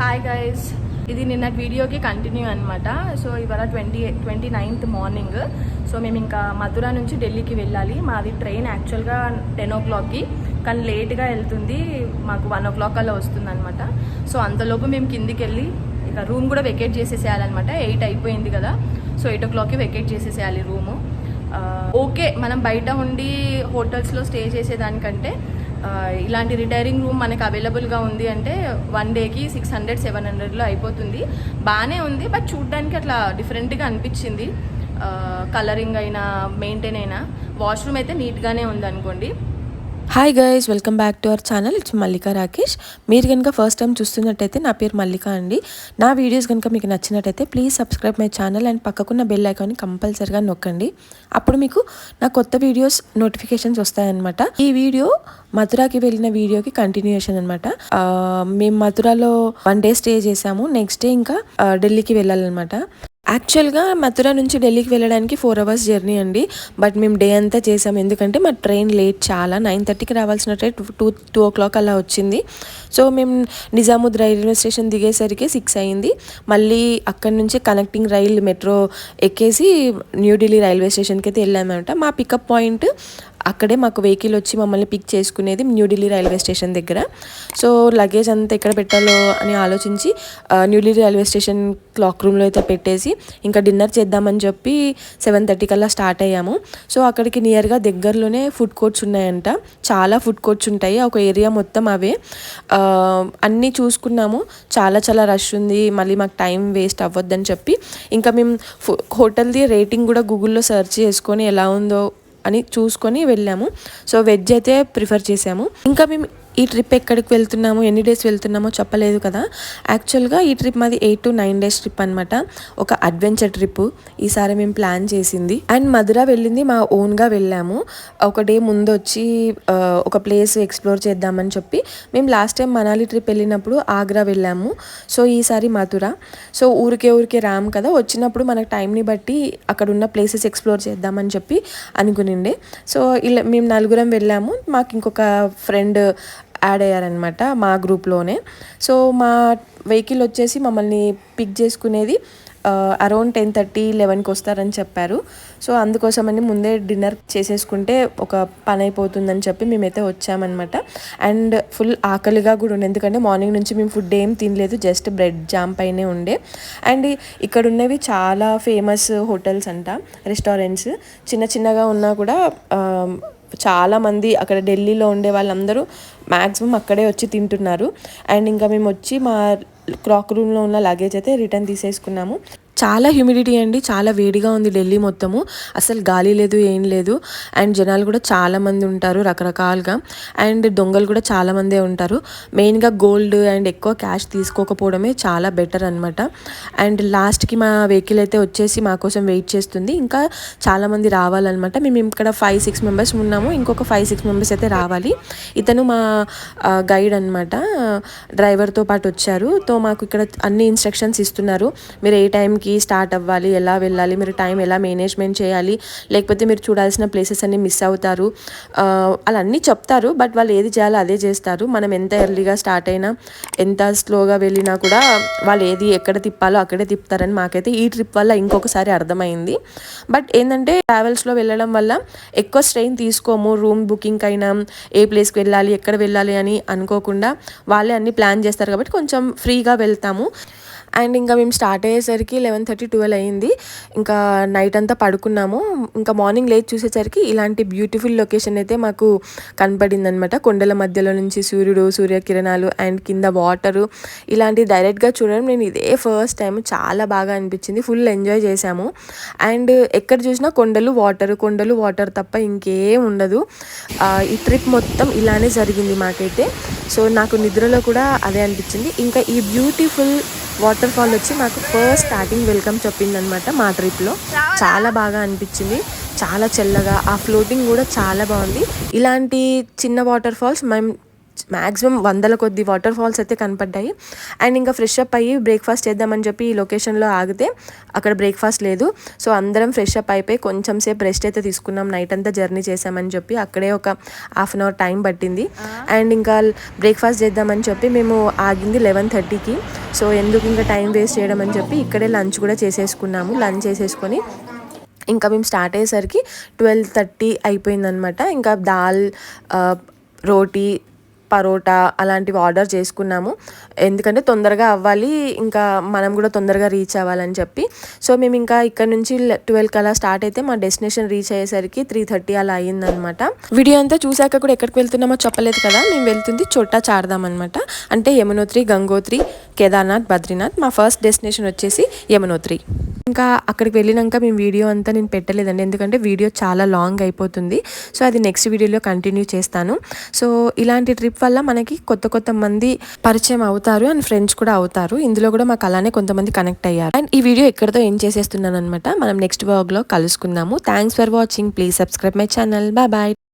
Hi guys ఇది నిన్న వీడియోకి కంటిన్యూ అనమాట సో ఇవాళ twenty twenty ninth morning so మేము ఇంకా మధుర నుంచి ఢిల్లీకి వెళ్ళాలి. మాది ట్రైన్ యాక్చువల్గా టెన్ ఓ క్లాక్కి కానీ లేట్గా వెళ్తుంది. మాకు వన్ ఓ క్లాక్ అలా వస్తుంది అనమాట సో అంతలోపు మేము కిందికి వెళ్ళి ఇక రూమ్ కూడా వెకేట్ చేసేసేయాలన్నమాట. ఎయిట్ అయిపోయింది కదా. సో ఎయిట్ ఓ క్లాక్కి వెకేట్ చేసేసేయాలి రూము ఓకే uh, మనం బయట ఉండి హోటల్స్లో స్టే చేసేదానికంటే ఇలాంటి రిటైరింగ్ రూమ్ మనకు అవైలబుల్గా ఉంది అంటే వన్ డేకి సిక్స్ హండ్రెడ్ సెవెన్ హండ్రెడ్లో అయిపోతుంది. బాగానే ఉంది బట్ చూడ్డానికి అట్లా డిఫరెంట్గా అనిపించింది. కలరింగ్ అయినా మెయింటైన్ అయినా. వాష్రూమ్ అయితే నీట్గానే ఉంది అనుకోండి hi guys welcome back to our channel it's Mallika Rakesh మీరు కనుక ఫస్ట్ టైం చూస్తున్నట్టయితే నా పేరు మల్లిక అండి. నా వీడియోస్ కనుక మీకు నచ్చినట్టయితే please subscribe my channel and పక్కకున్న bell ఐకాన్ని కంపల్సరిగా నొక్కండి. అప్పుడు మీకు నా కొత్త వీడియోస్ నోటిఫికేషన్స్ వస్తాయన్నమాట. ఈ వీడియో మథురాకి వెళ్ళిన వీడియోకి కంటిన్యూషన్ అనమాట మేము మథురాలో వన్ డే స్టే చేసాము. నెక్స్ట్ డే ఇంకా ఢిల్లీకి వెళ్ళాలన్నమాట. యాక్చువల్గా మథుర నుంచి ఢిల్లీకి వెళ్ళడానికి ఫోర్ అవర్స్ జర్నీ అండి. బట్ మేము డే అంతా చేసాం. ఎందుకంటే మా ట్రైన్ లేట్ చాలా. నైన్ థర్టీకి రావాల్సిన train two two o'clock అలా వచ్చింది. సో మేము నిజాముద్ రైల్వే స్టేషన్ దిగేసరికి సిక్స్ అయింది. మళ్ళీ అక్కడి నుంచి కనెక్టింగ్ రైల్ మెట్రో ఎక్కేసి న్యూఢిల్లీ రైల్వే స్టేషన్కి అయితే వెళ్ళామన్నమాట. మా పికప్ పాయింట్ అక్కడే మాకు వెహికల్ వచ్చి మమ్మల్ని పిక్ చేసుకునేది న్యూఢిల్లీ రైల్వే స్టేషన్ దగ్గర. సో లగేజ్ అంతా ఎక్కడ పెట్టాలో అని ఆలోచించి న్యూఢిల్లీ రైల్వే స్టేషన్ క్లాక్ రూమ్లో అయితే పెట్టేసి ఇంకా డిన్నర్ చేద్దామని చెప్పి సెవెన్ థర్టీ కల్లా స్టార్ట్ అయ్యాము. సో అక్కడికి నియర్గా దగ్గరలోనే ఫుడ్ కోర్ట్స్ ఉన్నాయంట. చాలా ఫుడ్ కోర్ట్స్ ఉంటాయి. ఒక ఏరియా మొత్తం అవే. అన్నీ చూసుకున్నాము. చాలా చాలా రష్ ఉంది. మళ్ళీ మాకు టైం వేస్ట్ అవ్వద్దని చెప్పి. ఇంకా మేము హోటల్ది రేటింగ్ కూడా గూగుల్లో సెర్చ్ చేసుకొని ఎలా ఉందో అని చూసుకొని వెళ్ళాము. సో వెజ్ అయితే ప్రిఫర్ చేసాము ఇంకా మేము ఈ ట్రిప్ ఎక్కడికి వెళ్తున్నాము ఎన్ని డేస్ వెళ్తున్నామో చెప్పలేదు కదా. యాక్చువల్గా ఈ ట్రిప్ మాది eight to nine days trip అనమాట ఒక అడ్వెంచర్ ట్రిప్ ఈసారి మేము ప్లాన్ చేసింది. అండ్ మధుర వెళ్ళింది మా ఓన్గా వెళ్ళాము. ఒక డే ముందు వచ్చి ఒక ప్లేస్ ఎక్స్ప్లోర్ చేద్దామని చెప్పి మేము లాస్ట్ టైం మనాలి ట్రిప్ వెళ్ళినప్పుడు ఆగ్రా వెళ్ళాము. సో ఈసారి మధుర. సో ఊరికే ఊరికే రాము కదా. వచ్చినప్పుడు మనకు టైంని బట్టి అక్కడ ఉన్న ప్లేసెస్ ఎక్స్ప్లోర్ చేద్దామని చెప్పి అనుకునిండే. సో ఇలా మేము నలుగురం వెళ్ళాము. మాకు ఇంకొక ఫ్రెండ్ యాడ్ అయ్యారనమాట మా గ్రూప్లోనే. సో మా వెహికల్ వచ్చేసి మమ్మల్ని పిక్ చేసుకునేది అరౌండ్ టెన్ థర్టీ లెవెన్కి వస్తారని చెప్పారు. సో అందుకోసమని ముందే డిన్నర్ చేసేసుకుంటే ఒక పని అయిపోతుందని చెప్పి మేమైతే వచ్చామన్నమాట. అండ్ ఫుల్ ఆకలిగా కూడా ఉండే ఎందుకంటే మార్నింగ్ నుంచి మేము ఫుడ్ ఏం తినలేదు జస్ట్ బ్రెడ్ జామ్ పైనే ఉండే. అండ్ ఇక్కడ ఉన్నవి చాలా ఫేమస్ హోటల్స్ అంట రెస్టారెంట్స్. చిన్న చిన్నగా ఉన్నా కూడా చాలామంది అక్కడ ఢిల్లీలో ఉండే వాళ్ళందరూ మ్యాక్సిమం అక్కడే వచ్చి తింటున్నారు. అండ్ ఇంకా మేము వచ్చి మా క్రాక్ రూమ్లో ఉన్న లగేజ్ అయితే రిటర్న్ తీసేసుకున్నాము. చాలా హ్యూమిడిటీ అండి. చాలా వేడిగా ఉంది ఢిల్లీ మొత్తము. అసలు గాలి లేదు ఏం లేదు. అండ్ జనాలు కూడా చాలామంది ఉంటారు రకరకాలుగా. అండ్ దొంగలు కూడా చాలామందే ఉంటారు. మెయిన్గా గోల్డ్ అండ్ ఎక్కువ క్యాష్ తీసుకోకపోవడమే చాలా బెటర్ అనమాట అండ్ లాస్ట్కి మా వెహికల్ అయితే వచ్చేసి మా కోసం వెయిట్ చేస్తుంది. ఇంకా చాలామంది రావాలన్నమాట. మేము ఇక్కడ ఫైవ్ సిక్స్ మెంబర్స్ ఉన్నాము. ఇంకొక ఫైవ్ సిక్స్ మెంబర్స్ అయితే రావాలి. ఇతను మా గైడ్ అనమాట డ్రైవర్తో పాటు వచ్చారు. తో మాకు ఇక్కడ అన్ని ఇన్స్ట్రక్షన్స్ ఇస్తున్నారు. మీరు ఏ టైంకి స్టార్ట్ అవ్వాలి ఎలా వెళ్ళాలి మీరు టైం ఎలా మేనేజ్మెంట్ చేయాలి లేకపోతే మీరు చూడాల్సిన ప్లేసెస్ అన్ని మిస్ అవుతారు. అలా అన్నీ చెప్తారు. బట్ వాళ్ళు ఏది చేయాలో అదే చేస్తారు. మనం ఎంత ఎర్లీగా స్టార్ట్ అయినా ఎంత స్లోగా వెళ్ళినా కూడా వాళ్ళు ఏది ఎక్కడ తిప్పాలో అక్కడే తిప్పుతారని మాకైతే ఈ ట్రిప్ వల్ల ఇంకొకసారి అర్థమైంది. బట్ ఏంటంటే ట్రావెల్స్లో వెళ్ళడం వల్ల ఎక్కువ స్ట్రెయిన్ తీసుకోము. రూమ్ బుకింగ్ అయినా ఏ ప్లేస్కి వెళ్ళాలి ఎక్కడ వెళ్ళాలి వెళ్ళాలి అని అనుకోకుండా వాళ్ళే అన్ని ప్లాన్ చేస్తారు కాబట్టి కొంచెం ఫ్రీగా వెళ్తాము. అండ్ ఇంకా మేము స్టార్ట్ అయ్యేసరికి లెవెన్ థర్టీ ట్వెల్వ్ అయింది ఇంకా నైట్ అంతా పడుకున్నాము. ఇంకా మార్నింగ్ లేట్ చూసేసరికి ఇలాంటి బ్యూటిఫుల్ లొకేషన్ అయితే మాకు కనపడింది అనమాట కొండల మధ్యలో నుంచి సూర్యుడు సూర్యకిరణాలు అండ్ కింద వాటరు ఇలాంటి డైరెక్ట్గా చూడడం నేను ఇదే ఫస్ట్ టైం చాలా బాగా అనిపించింది. ఫుల్ ఎంజాయ్ చేశాము. అండ్ ఎక్కడ చూసినా కొండలు వాటర్ కొండలు వాటర్ తప్ప ఇంకేం ఉండదు. ఈ ట్రిప్ మొత్తం ఇలానే జరిగింది మాకైతే. సో నాకు నిద్రలో కూడా అదే అనిపించింది. ఇంకా ఈ బ్యూటిఫుల్ వాటర్ ఫాల్ వచ్చి మాకు ఫస్ట్ స్టార్టింగ్ వెల్కమ్ చెప్పిందనమాట మా ట్రిప్లో. చాలా బాగా అనిపించింది. చాలా చల్లగా ఆ ఫ్లోటింగ్ కూడా చాలా బాగుంది. ఇలాంటి చిన్న వాటర్ ఫాల్స్ మేము మ్యాక్సిమం వందల కొద్ది వాటర్ ఫాల్స్ అయితే కనపడ్డాయి. అండ్ ఇంకా ఫ్రెష్ అప్ అయ్యి బ్రేక్ఫాస్ట్ చేద్దామని చెప్పి ఈ లొకేషన్లో ఆగితే అక్కడ బ్రేక్ఫాస్ట్ లేదు. సో అందరం ఫ్రెష్ అప్ అయిపోయి కొంచెం సేపు రెస్ట్ అయితే తీసుకున్నాం. నైట్ అంతా జర్నీ చేసామని చెప్పి అక్కడే ఒక హాఫ్ అన్ అవర్ టైం పట్టింది. అండ్ ఇంకా బ్రేక్ఫాస్ట్ చేద్దామని చెప్పి మేము ఆగింది లెవెన్ థర్టీకి. సో ఎందుకు ఇంకా టైం వేస్ట్ చేయడం అని చెప్పి ఇక్కడే లంచ్ కూడా చేసేసుకున్నాము. లంచ్ చేసేసుకొని ఇంకా మేము స్టార్ట్ అయ్యేసరికి ట్వెల్వ్ థర్టీ అయిపోయిందనమాట. ఇంకా దాల్ రోటీ పరోటా అలాంటివి ఆర్డర్ చేసుకున్నాము. ఎందుకంటే తొందరగా అవ్వాలి ఇంకా మనం కూడా తొందరగా రీచ్ అవ్వాలని చెప్పి. సో మేము ఇంకా ఇక్కడ నుంచి ట్వెల్వ్ అలా స్టార్ట్ అయితే మా డెస్టినేషన్ రీచ్ అయ్యేసరికి త్రీ థర్టీ అలా అయ్యిందనమాట వీడియో అంతా చూసాక కూడా ఎక్కడికి వెళ్తున్నామో చెప్పలేదు కదా. మేము వెళ్తుంది చోటా చార్దాం అనమాట అంటే యమునోత్రి గంగోత్రి కేదార్నాథ్ బద్రీనాథ్. మా ఫస్ట్ డెస్టినేషన్ వచ్చేసి యమునోత్రి. ఇంకా అక్కడికి వెళ్ళినాక మేము వీడియో అంతా నేను పెట్టలేదండి. ఎందుకంటే వీడియో చాలా లాంగ్ అయిపోతుంది. సో అది నెక్స్ట్ వీడియోలో కంటిన్యూ చేస్తాను. సో ఇలాంటి ట్రిప్ వల్ల మనకి కొత్త కొత్త మంది పరిచయం అవుతారు అండ్ ఫ్రెండ్స్ కూడా అవుతారు. ఇందులో కూడా మాకు అలానే కొంతమంది కనెక్ట్ అయ్యారు. అండ్ ఈ వీడియో ఎక్కడితో ఏం చేసేస్తున్నాను అనమాట మనం నెక్స్ట్ బ్లాగ్లో కలుసుకుందాము. Thanks for watching please subscribe my channel bye bye